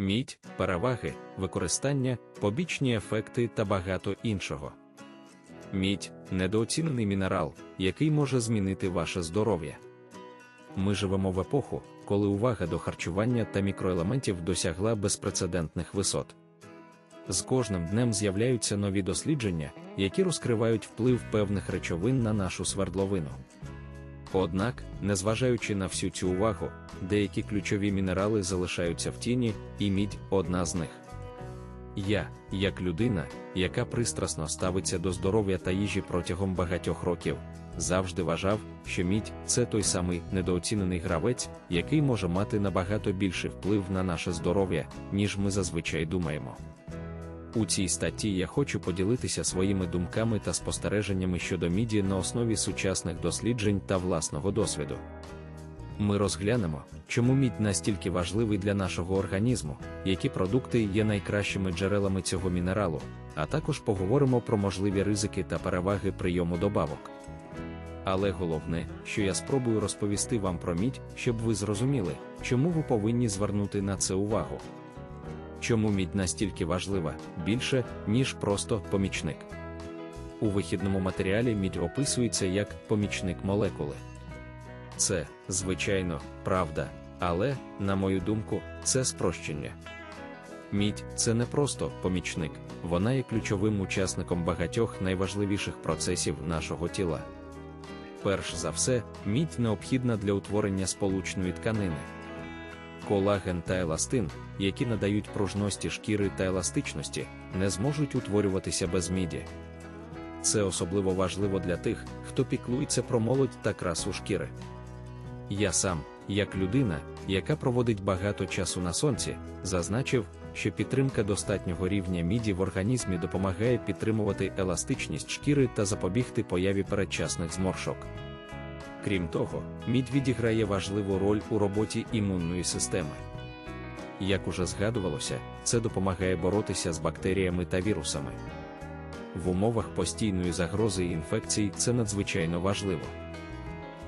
мідь, переваги, використання, побічні ефекти та багато іншого. Мідь недооцінений мінерал, який може змінити ваше здоров'я. Ми живемо в епоху, коли увага до харчування та мікроелементів досягла безпрецедентних висот. З кожним днем з'являються нові дослідження, які розкривають вплив певних речовин на нашу свердловину. Однак, незважаючи на всю цю увагу, деякі ключові мінерали залишаються в тіні, і мідь одна з них. Я, як людина, яка пристрасно ставиться до здоров'я та їжі протягом багатьох років, завжди вважав, що мідь це той самий недооцінений гравець, який може мати набагато більший вплив на наше здоров'я, ніж ми зазвичай думаємо. У цій статті я хочу поділитися своїми думками та спостереженнями щодо міді на основі сучасних досліджень та власного досвіду. Ми розглянемо, чому мідь настільки важливий для нашого організму, які продукти є найкращими джерелами цього мінералу, а також поговоримо про можливі ризики та переваги прийому добавок. Але головне, що я спробую розповісти вам про мідь, щоб ви зрозуміли, чому ви повинні звернути на це увагу. Чому мідь настільки важлива, більше, ніж просто помічник. У вихідному матеріалі мідь описується як помічник молекули. Це, звичайно, правда, але, на мою думку, це спрощення. Мідь це не просто помічник, вона є ключовим учасником багатьох найважливіших процесів нашого тіла. Перш за все, мідь необхідна для утворення сполучної тканини. Колаген та еластин, які надають пружності шкіри та еластичності, не зможуть утворюватися без міді. Це особливо важливо для тих, хто піклується про молодь та красу шкіри. Я сам, як людина, яка проводить багато часу на сонці, зазначив, що підтримка достатнього рівня міді в організмі допомагає підтримувати еластичність шкіри та запобігти появі передчасних зморшок. Крім того, мідь відіграє важливу роль у роботі імунної системи. Як уже згадувалося, це допомагає боротися з бактеріями та вірусами. В умовах постійної загрози інфекцій це надзвичайно важливо.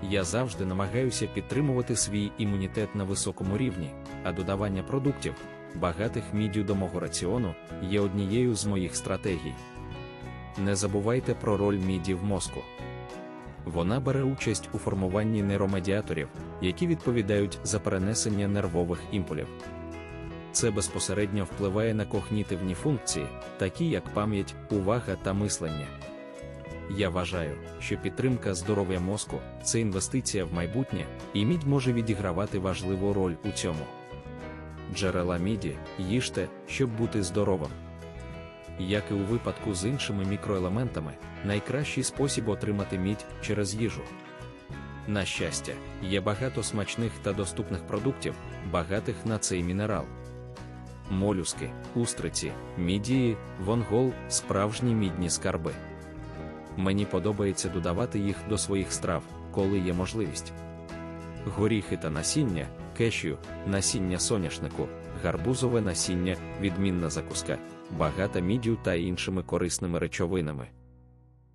Я завжди намагаюся підтримувати свій імунітет на високому рівні, а додавання продуктів, багатих міддю до мого раціону, є однією з моїх стратегій. Не забувайте про роль міді в мозку. Вона бере участь у формуванні нейромедіаторів, які відповідають за перенесення нервових імпулів. Це безпосередньо впливає на когнітивні функції, такі як пам'ять, увага та мислення. Я вважаю, що підтримка здоров'я мозку це інвестиція в майбутнє, і мідь може відігравати важливу роль у цьому. Джерела міді їжте, щоб бути здоровим. Як і у випадку з іншими мікроелементами, найкращий спосіб отримати мідь через їжу. На щастя, є багато смачних та доступних продуктів, багатих на цей мінерал. Молюски, устриці, мідії, вонгол справжні мідні скарби. Мені подобається додавати їх до своїх страв, коли є можливість. Горіхи та насіння, кешю, насіння соняшнику, гарбузове насіння, відмінна закуска, багата міддю та іншими корисними речовинами.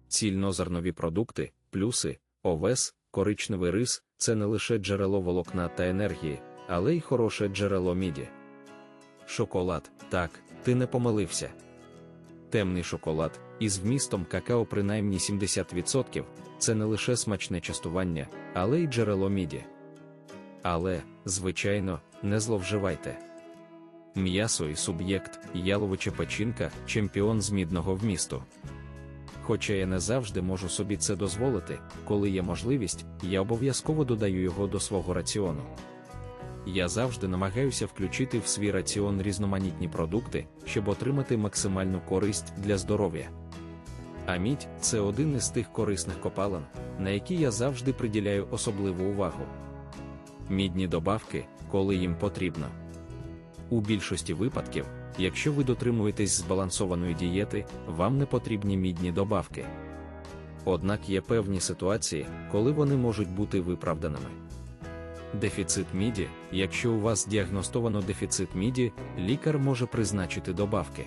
Цільнозернові продукти, плюси, овес, коричневий рис це не лише джерело волокна та енергії, але й хороше джерело міді. Шоколад, так, ти не помилився. Темний шоколад із вмістом какао принаймні 70% це не лише смачне частування, але й джерело міді. Але, звичайно, не зловживайте. М'ясо і суб'єкт, яловича печінка, чемпіон з мідного вмісту. Хоча я не завжди можу собі це дозволити, коли є можливість, я обов'язково додаю його до свого раціону. Я завжди намагаюся включити в свій раціон різноманітні продукти, щоб отримати максимальну користь для здоров'я. А мідь це один із тих корисних копалин, на які я завжди приділяю особливу увагу. Мідні добавки, коли їм потрібно. У більшості випадків, якщо ви дотримуєтесь збалансованої дієти, вам не потрібні мідні добавки. Однак є певні ситуації, коли вони можуть бути виправданими. Дефіцит міді, якщо у вас діагностовано дефіцит міді, лікар може призначити добавки.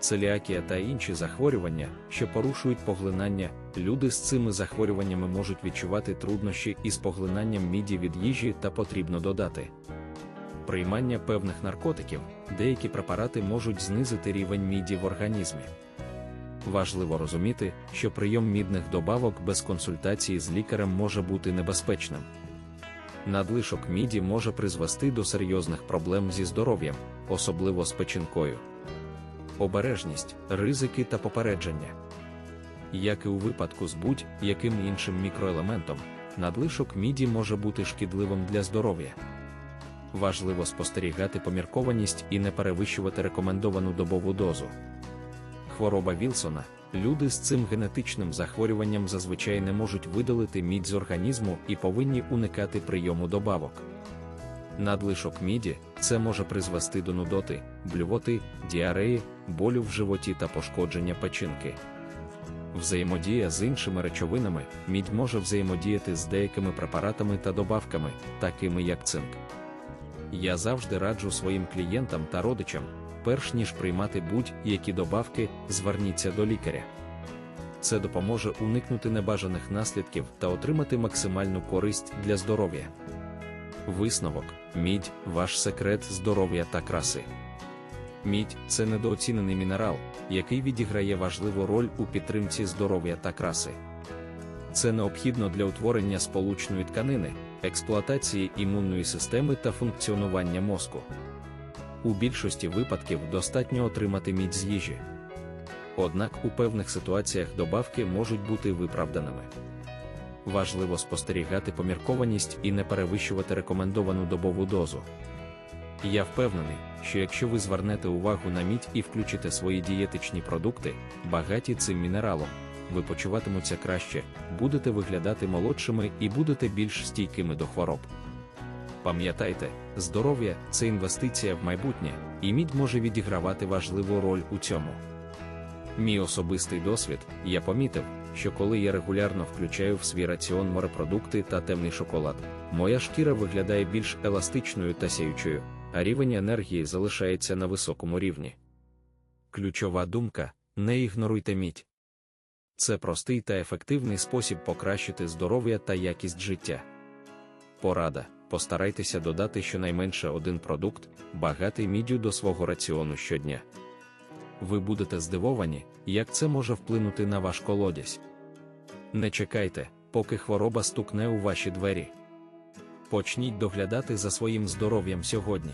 Целіакія та інші захворювання, що порушують поглинання, люди з цими захворюваннями можуть відчувати труднощі із поглинанням міді від їжі та потрібно додати приймання певних наркотиків, деякі препарати можуть знизити рівень міді в організмі. Важливо розуміти, що прийом мідних добавок без консультації з лікарем може бути небезпечним. Надлишок міді може призвести до серйозних проблем зі здоров'ям, особливо з печінкою. Обережність, ризики та попередження. Як і у випадку з будь-яким іншим мікроелементом, надлишок міді може бути шкідливим для здоров'я. Важливо спостерігати поміркованість і не перевищувати рекомендовану добову дозу. Хвороба Вілсона. Люди з цим генетичним захворюванням зазвичай не можуть видалити мідь з організму і повинні уникати прийому добавок. Надлишок міді це може призвести до нудоти, блювоти, діареї, болю в животі та пошкодження печінки. Взаємодія з іншими речовинами мідь може взаємодіяти з деякими препаратами та добавками, такими як цинк. Я завжди раджу своїм клієнтам та родичам, перш ніж приймати будь-які добавки, зверніться до лікаря. Це допоможе уникнути небажаних наслідків та отримати максимальну користь для здоров'я. Висновок: мідь ваш секрет здоров'я та краси. Мідь це недооцінений мінерал, який відіграє важливу роль у підтримці здоров'я та краси. Це необхідно для утворення сполучної тканини, експлуатації імунної системи та функціонування мозку. У більшості випадків достатньо отримати мідь з їжі. Однак у певних ситуаціях добавки можуть бути виправданими. Важливо спостерігати поміркованість і не перевищувати рекомендовану добову дозу. Я впевнений, що якщо ви звернете увагу на мідь і включите свої дієтичні продукти, багаті цим мінералом, ви почуватимуться краще, будете виглядати молодшими і будете більш стійкими до хвороб. Пам'ятайте, здоров'я це інвестиція в майбутнє, і мідь може відігравати важливу роль у цьому. Мій особистий досвід, я помітив, що коли я регулярно включаю в свій раціон морепродукти та темний шоколад, моя шкіра виглядає більш еластичною та сяючою, а рівень енергії залишається на високому рівні. Ключова думка не ігноруйте мідь. Це простий та ефективний спосіб покращити здоров'я та якість життя. Порада постарайтеся додати щонайменше один продукт, багатий міддю до свого раціону щодня. Ви будете здивовані, як це може вплинути на ваш колодязь. Не чекайте, поки хвороба стукне у ваші двері. Почніть доглядати за своїм здоров'ям сьогодні.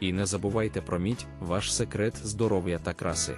І не забувайте про мідь, ваш секрет здоров'я та краси.